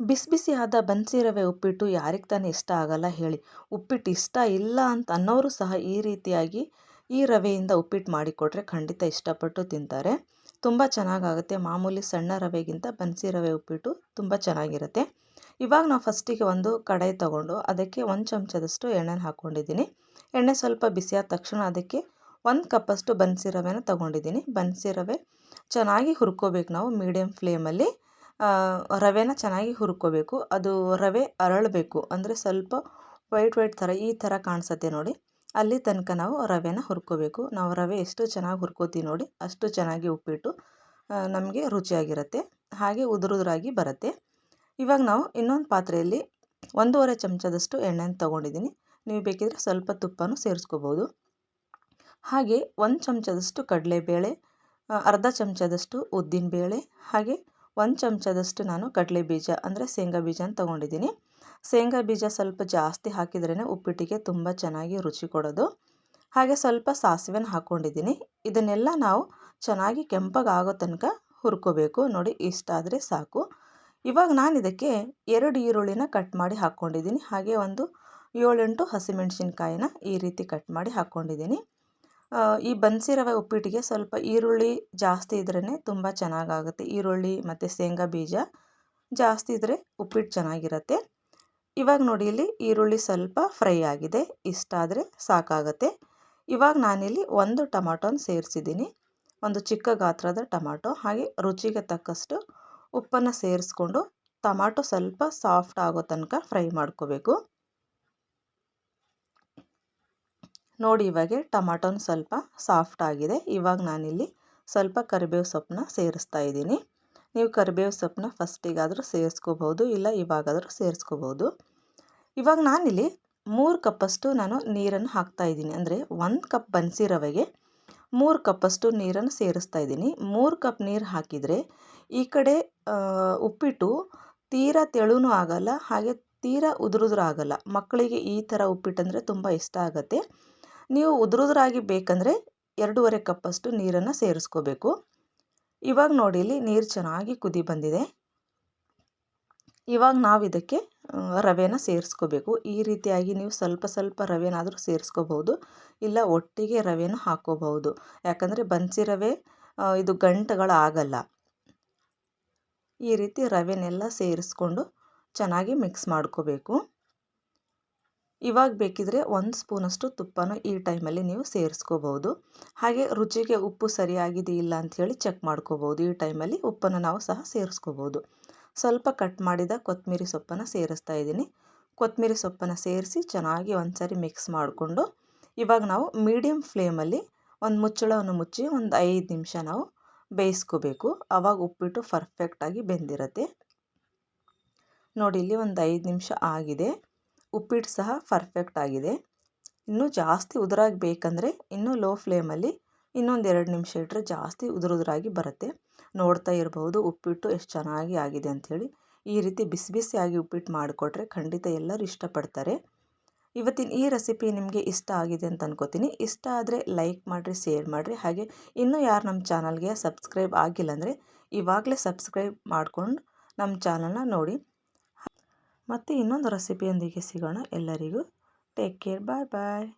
ಬಿಸಿ ಬಿಸಿಯಾದ ಆದ ಬನ್ಸಿ ರವೆ ಉಪ್ಪಿಟ್ಟು ಯಾರಿಗೆ ತಾನೇ ಇಷ್ಟ ಆಗಲ್ಲ ಹೇಳಿ. ಉಪ್ಪಿಟ್ಟು ಇಷ್ಟ ಇಲ್ಲ ಅಂತ ಅನ್ನೋರು ಸಹ ಈ ರೀತಿಯಾಗಿ ಈ ರವೆಯಿಂದ ಉಪ್ಪಿಟ್ಟು ಮಾಡಿಕೊಟ್ರೆ ಖಂಡಿತ ಇಷ್ಟಪಟ್ಟು ತಿಂತಾರೆ. ತುಂಬ ಚೆನ್ನಾಗಾಗುತ್ತೆ. ಮಾಮೂಲಿ ಸಣ್ಣ ರವೆಗಿಂತ ಬನ್ಸಿ ರವೆ ಉಪ್ಪಿಟ್ಟು ತುಂಬ ಚೆನ್ನಾಗಿರುತ್ತೆ. ಇವಾಗ ನಾವು ಫಸ್ಟಿಗೆ ಒಂದು ಕಡಾಯಿ ತಗೊಂಡು ಅದಕ್ಕೆ ಒಂದು ಚಮಚದಷ್ಟು ಎಣ್ಣೆನ ಹಾಕ್ಕೊಂಡಿದ್ದೀನಿ ಎಣ್ಣೆ ಸ್ವಲ್ಪ ಬಿಸಿಯಾದ ತಕ್ಷಣ ಅದಕ್ಕೆ ಒಂದು ಕಪ್ಪಷ್ಟು ಬನ್ಸಿ ರವೆನ ತೊಗೊಂಡಿದ್ದೀನಿ. ಬನ್ಸಿ ರವೆ ಚೆನ್ನಾಗಿ ಹುರ್ಕೋಬೇಕು ನಾವು ಮೀಡಿಯಮ್ ಫ್ಲೇಮಲ್ಲಿ. ರವೆನ ಚೆನ್ನಾಗಿ ಹುರ್ಕೋಬೇಕು. ಅದು ರವೆ ಅರಳಬೇಕು. ಅಂದರೆ ಸ್ವಲ್ಪ ವೈಟ್ ವೈಟ್ ಥರ ಈ ಥರ ಕಾಣಿಸುತ್ತೆ ನೋಡಿ. ಅಲ್ಲಿ ತನಕ ನಾವು ರವೆನ ಹುರ್ಕೋಬೇಕು. ನಾವು ರವೆ ಎಷ್ಟು ಚೆನ್ನಾಗಿ ಹುರ್ಕೋತೀವಿ ನೋಡಿ, ಅಷ್ಟು ಚೆನ್ನಾಗಿ ಉಪ್ಪಿಟ್ಟು ನಮಗೆ ರುಚಿಯಾಗಿರುತ್ತೆ. ಹಾಗೆ ಉದುರುದುರಾಗಿ ಬರುತ್ತೆ. ಇವಾಗ ನಾವು ಇನ್ನೊಂದು ಪಾತ್ರೆಯಲ್ಲಿ ಒಂದೂವರೆ ಚಮಚದಷ್ಟು ಎಣ್ಣೆನ ತೊಗೊಂಡಿದ್ದೀನಿ ನೀವು ಬೇಕಿದ್ರೆ ಸ್ವಲ್ಪ ತುಪ್ಪನೂ ಸೇರಿಸ್ಕೋಬೋದು. ಹಾಗೆ ಒಂದು ಚಮಚದಷ್ಟು ಕಡಲೆಬೇಳೆ ಅರ್ಧ ಚಮಚದಷ್ಟು ಉದ್ದಿನಬೇಳೆ, ಹಾಗೆ ಒಂದು ಚಮಚದಷ್ಟು ನಾನು ಕಡಲೆ ಬೀಜ ಅಂದರೆ ಶೇಂಗಾ ಬೀಜನ ತೊಗೊಂಡಿದ್ದೀನಿ. ಶೇಂಗಾ ಬೀಜ ಸ್ವಲ್ಪ ಜಾಸ್ತಿ ಹಾಕಿದ್ರೇ ಉಪ್ಪಿಟ್ಟಿಗೆ ತುಂಬ ಚೆನ್ನಾಗಿ ರುಚಿ ಕೊಡೋದು. ಹಾಗೆ ಸ್ವಲ್ಪ ಸಾಸಿವೆನ ಹಾಕ್ಕೊಂಡಿದ್ದೀನಿ ಇದನ್ನೆಲ್ಲ ನಾವು ಚೆನ್ನಾಗಿ ಕೆಂಪಗಾಗೋ ತನಕ ಹುರ್ಕೋಬೇಕು. ನೋಡಿ ಇಷ್ಟಾದರೆ ಸಾಕು. ಇವಾಗ ನಾನು ಇದಕ್ಕೆ ಎರಡು ಈರುಳ್ಳಿನ ಕಟ್ ಮಾಡಿ ಹಾಕ್ಕೊಂಡಿದ್ದೀನಿ ಹಾಗೆ ಒಂದು ಏಳೆಂಟು ಹಸಿಮೆಣಸಿನ್ಕಾಯಿನ ಈ ರೀತಿ ಕಟ್ ಮಾಡಿ ಹಾಕ್ಕೊಂಡಿದ್ದೀನಿ ಈ ಬನ್ಸಿ ರವೆ ಉಪ್ಪಿಟ್ಟಿಗೆ ಸ್ವಲ್ಪ ಈರುಳ್ಳಿ ಜಾಸ್ತಿ ಇದ್ರೇ ತುಂಬ ಚೆನ್ನಾಗಾಗುತ್ತೆ. ಈರುಳ್ಳಿ ಮತ್ತು ಶೇಂಗಾ ಬೀಜ ಜಾಸ್ತಿ ಇದ್ದರೆ ಉಪ್ಪಿಟ್ಟು ಚೆನ್ನಾಗಿರುತ್ತೆ. ಇವಾಗ ನೋಡಿ, ಇಲ್ಲಿ ಈರುಳ್ಳಿ ಸ್ವಲ್ಪ ಫ್ರೈ ಆಗಿದೆ. ಇಷ್ಟಾದರೆ ಸಾಕಾಗುತ್ತೆ. ಇವಾಗ ನಾನಿಲ್ಲಿ ಒಂದು ಟೊಮಾಟೊನ ಸೇರಿಸಿದ್ದೀನಿ. ಒಂದು ಚಿಕ್ಕ ಗಾತ್ರದ ಟೊಮಾಟೊ, ಹಾಗೆ ರುಚಿಗೆ ತಕ್ಕಷ್ಟು ಉಪ್ಪನ್ನು ಸೇರಿಸ್ಕೊಂಡು ಟೊಮಾಟೊ ಸ್ವಲ್ಪ ಸಾಫ್ಟ್ ಆಗೋ ತನಕ ಫ್ರೈ ಮಾಡ್ಕೋಬೇಕು. ನೋಡಿ ಇವಾಗೆ ಟೊಮಾಟೋನ ಸ್ವಲ್ಪ ಸಾಫ್ಟ್ ಆಗಿದೆ. ಇವಾಗ ನಾನಿಲ್ಲಿ ಸ್ವಲ್ಪ ಕರಿಬೇವು ಸೊಪ್ಪನ್ನ ಸೇರಿಸ್ತಾ ಇದ್ದೀನಿ. ನೀವು ಕರಿಬೇವು ಸೊಪ್ಪನ್ನ ಫಸ್ಟಿಗಾದರೂ ಸೇರಿಸ್ಕೋಬೋದು ಇಲ್ಲ ಇವಾಗಾದರೂ ಸೇರಿಸ್ಕೋಬೋದು ಇವಾಗ ನಾನಿಲ್ಲಿ ಮೂರು ಕಪ್ಪಷ್ಟು ನಾನು ನೀರನ್ನು ಹಾಕ್ತಾ ಇದ್ದೀನಿ. ಅಂದರೆ ಒಂದು ಕಪ್ ಬನ್ಸಿ ರವೆಗೆ ಮೂರು ಕಪ್ಪಷ್ಟು ನೀರನ್ನು ಸೇರಿಸ್ತಾ ಇದ್ದೀನಿ. ಮೂರು ಕಪ್ ನೀರು ಹಾಕಿದರೆ ಈ ಕಡೆ ಉಪ್ಪಿಟ್ಟು ತೀರಾ ತೆಳುನೂ ಆಗಲ್ಲ, ಹಾಗೆ ತೀರಾ ಉದುರಿದ್ರೂ ಆಗಲ್ಲ. ಮಕ್ಕಳಿಗೆ ಈ ಥರ ಉಪ್ಪಿಟ್ಟಂದರೆ ತುಂಬ ಇಷ್ಟ ಆಗುತ್ತೆ. ನೀವು ಉದುರುದುರಾಗಿ ಬೇಕಂದರೆ ಎರಡೂವರೆ ಕಪ್ಪಷ್ಟು ನೀರನ್ನು ಸೇರಿಸ್ಕೋಬೇಕು. ಇವಾಗ ನೋಡಿ ಇಲ್ಲಿ ನೀರು ಚೆನ್ನಾಗಿ ಕುದಿ ಬಂದಿದೆ. ಇವಾಗ ನಾವು ಇದಕ್ಕೆ ರವೆನ ಸೇರಿಸ್ಕೋಬೇಕು. ಈ ರೀತಿಯಾಗಿ ನೀವು ಸ್ವಲ್ಪ ಸ್ವಲ್ಪ ರವೆನಾದರೂ ಸೇರಿಸ್ಕೋಬಹುದು. ಇಲ್ಲ ಒಟ್ಟಿಗೆ ರವೆನ ಹಾಕೋಬಹುದು. ಯಾಕಂದರೆ ಬನ್ಸಿ ರವೆ ಇದು ಗಂಟುಗಳಾಗಲ್ಲ. ಈ ರೀತಿ ರವೆನೆಲ್ಲ ಸೇರಿಸ್ಕೊಂಡು ಚೆನ್ನಾಗಿ ಮಿಕ್ಸ್ ಮಾಡ್ಕೋಬೇಕು. ಇವಾಗ ಬೇಕಿದ್ರೆ ಒಂದು ಸ್ಪೂನಷ್ಟು ತುಪ್ಪನೂ ಈ ಟೈಮಲ್ಲಿ ನೀವು ಸೇರಿಸ್ಕೋಬೋದು ಹಾಗೆ ರುಚಿಗೆ ಉಪ್ಪು ಸರಿಯಾಗಿದೆ ಇಲ್ಲ ಅಂಥೇಳಿ ಚೆಕ್ ಮಾಡ್ಕೋಬೋದು ಈ ಟೈಮಲ್ಲಿ ಉಪ್ಪನ್ನು ನಾವು ಸಹ ಸೇರಿಸ್ಕೋಬೋದು ಸ್ವಲ್ಪ ಕಟ್ ಮಾಡಿದ ಕೊತ್ತಂಬರಿ ಸೊಪ್ಪನ್ನು ಸೇರಿಸ್ತಾ ಇದ್ದೀನಿ. ಕೊತ್ತಂಬರಿ ಸೊಪ್ಪನ್ನು ಸೇರಿಸಿ ಚೆನ್ನಾಗಿ ಒಂದು ಮಿಕ್ಸ್ ಮಾಡಿಕೊಂಡು ಇವಾಗ ನಾವು ಮೀಡಿಯಮ್ ಫ್ಲೇಮಲ್ಲಿ ಒಂದು ಮುಚ್ಚಳವನ್ನು ಮುಚ್ಚಿ ಒಂದು ಐದು ನಿಮಿಷ ನಾವು ಬೇಯಿಸ್ಕೋಬೇಕು. ಆವಾಗ ಉಪ್ಪಿಟ್ಟು ಪರ್ಫೆಕ್ಟಾಗಿ ಬೆಂದಿರುತ್ತೆ. ನೋಡಿ, ಇಲ್ಲಿ ಒಂದು ಐದು ನಿಮಿಷ ಆಗಿದೆ. ಉಪ್ಪಿಟ್ಟು ಸಹ ಪರ್ಫೆಕ್ಟ್ ಆಗಿದೆ. ಇನ್ನೂ ಜಾಸ್ತಿ ಉದುರಾಗಿ ಬೇಕಂದರೆ ಇನ್ನೂ ಲೋ ಫ್ಲೇಮಲ್ಲಿ ಇನ್ನೊಂದು ಎರಡು ನಿಮಿಷ ಇಟ್ಟರೆ ಜಾಸ್ತಿ ಉದುರುದುರಾಗಿ ಬರುತ್ತೆ. ನೋಡ್ತಾ ಇರಬಹುದು ಉಪ್ಪಿಟ್ಟು ಎಷ್ಟು ಚೆನ್ನಾಗಿ ಆಗಿದೆ ಅಂಥೇಳಿ ಈ ರೀತಿ ಬಿಸಿ ಬಿಸಿಯಾಗಿ ಉಪ್ಪಿಟ್ಟು ಮಾಡಿಕೊಟ್ರೆ ಖಂಡಿತ ಎಲ್ಲರೂ ಇಷ್ಟಪಡ್ತಾರೆ. ಇವತ್ತಿನ ಈ ರೆಸಿಪಿ ನಿಮಗೆ ಇಷ್ಟ ಆಗಿದೆ ಅಂತ ಅನ್ಕೋತೀನಿ. ಇಷ್ಟ ಆದರೆ ಲೈಕ್ ಮಾಡಿರಿ ಶೇರ್ ಮಾಡಿರಿ. ಹಾಗೆ ಇನ್ನೂ ಯಾರು ನಮ್ಮ ಚಾನಲ್ಗೆ ಸಬ್ಸ್ಕ್ರೈಬ್ ಆಗಿಲ್ಲ ಅಂದರೆ ಇವಾಗಲೇ ಸಬ್ಸ್ಕ್ರೈಬ್ ಮಾಡಿಕೊಂಡು ನಮ್ಮ ಚಾನಲ್ನ ನೋಡಿ. ಮತ್ತು ಇನ್ನೊಂದು ರೆಸಿಪಿಯೊಂದಿಗೆ ಸಿಗೋಣ ಎಲ್ಲರಿಗೂ. ಟೇಕ್ ಕೇರ್ ಬಾಯ್ ಬಾಯ್